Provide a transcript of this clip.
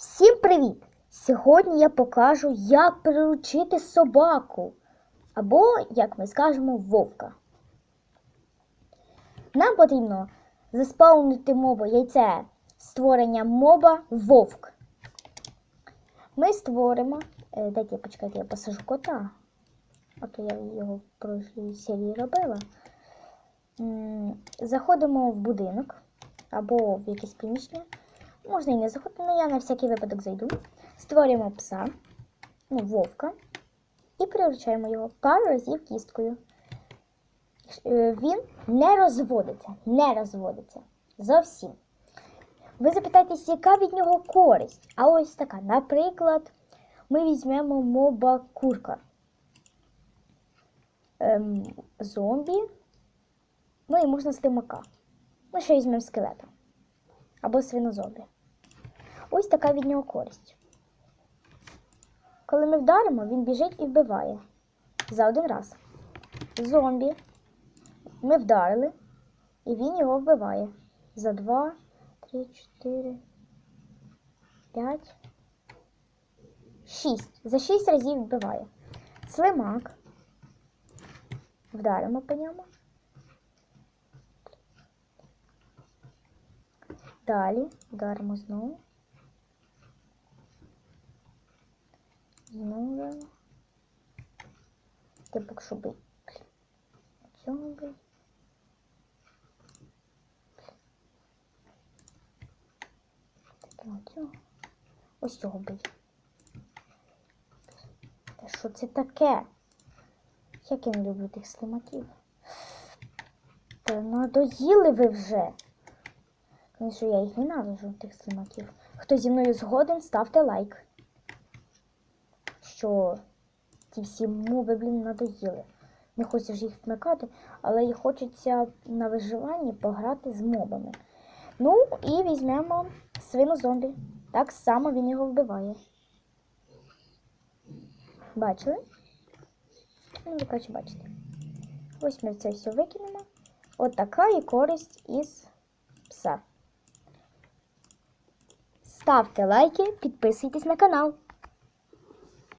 Всім привіт! Сьогодні я покажу, як приручити собаку. Або, як ми скажемо, вовка. Нам потрібно заспаунити мобу яйце створення моба вовк. Ми створимо. Е, Дайте почекайте, я посажу кота. А то я його в прошлій серії робила. Заходимо в будинок або в якесь приміщення. Можна і не заходити, але я на всякий випадок зайду. Створюємо пса, ну, вовка, і приручаємо його пару разів кісткою. Е, Він не розводиться, не розводиться. Зовсім. Ви запитаєтесь, яка від нього користь? А ось така. Наприклад, ми візьмемо моба курка. Ем, зомбі. Ну і можна слимака. Ми ще візьмемо скелета. Або свинозомбі. Ось така від нього користь. Коли ми вдаримо, він біжить і вбиває. За один раз. Зомбі. Ми вдарили, і він його вбиває. За два, три, чотири, п'ять, шість. За шість разів вбиває. Слимак. Вдаримо по ньому. Далі вдаримо знову. Знову. Типу, щоб цього би. Типу, цього. Ось цього би. Та що це таке? Як я не люблю тих слимаків. Та надоїли ви вже. Звісно, я їх ненавиджу, тих слимаків. Хто зі мною згоден, ставте лайк. Що ті всі мови, блін, надоїли. Не хочеш їх вмикати, але і хочеться на виживанні пограти з мобами. Ну, і візьмемо свину зомбі. Так само він його вбиває. Бачили? Ну, ви коротше, бачите. Ось ми це все викинемо. От така і користь із пса. Ставте лайки, підписуйтесь на канал.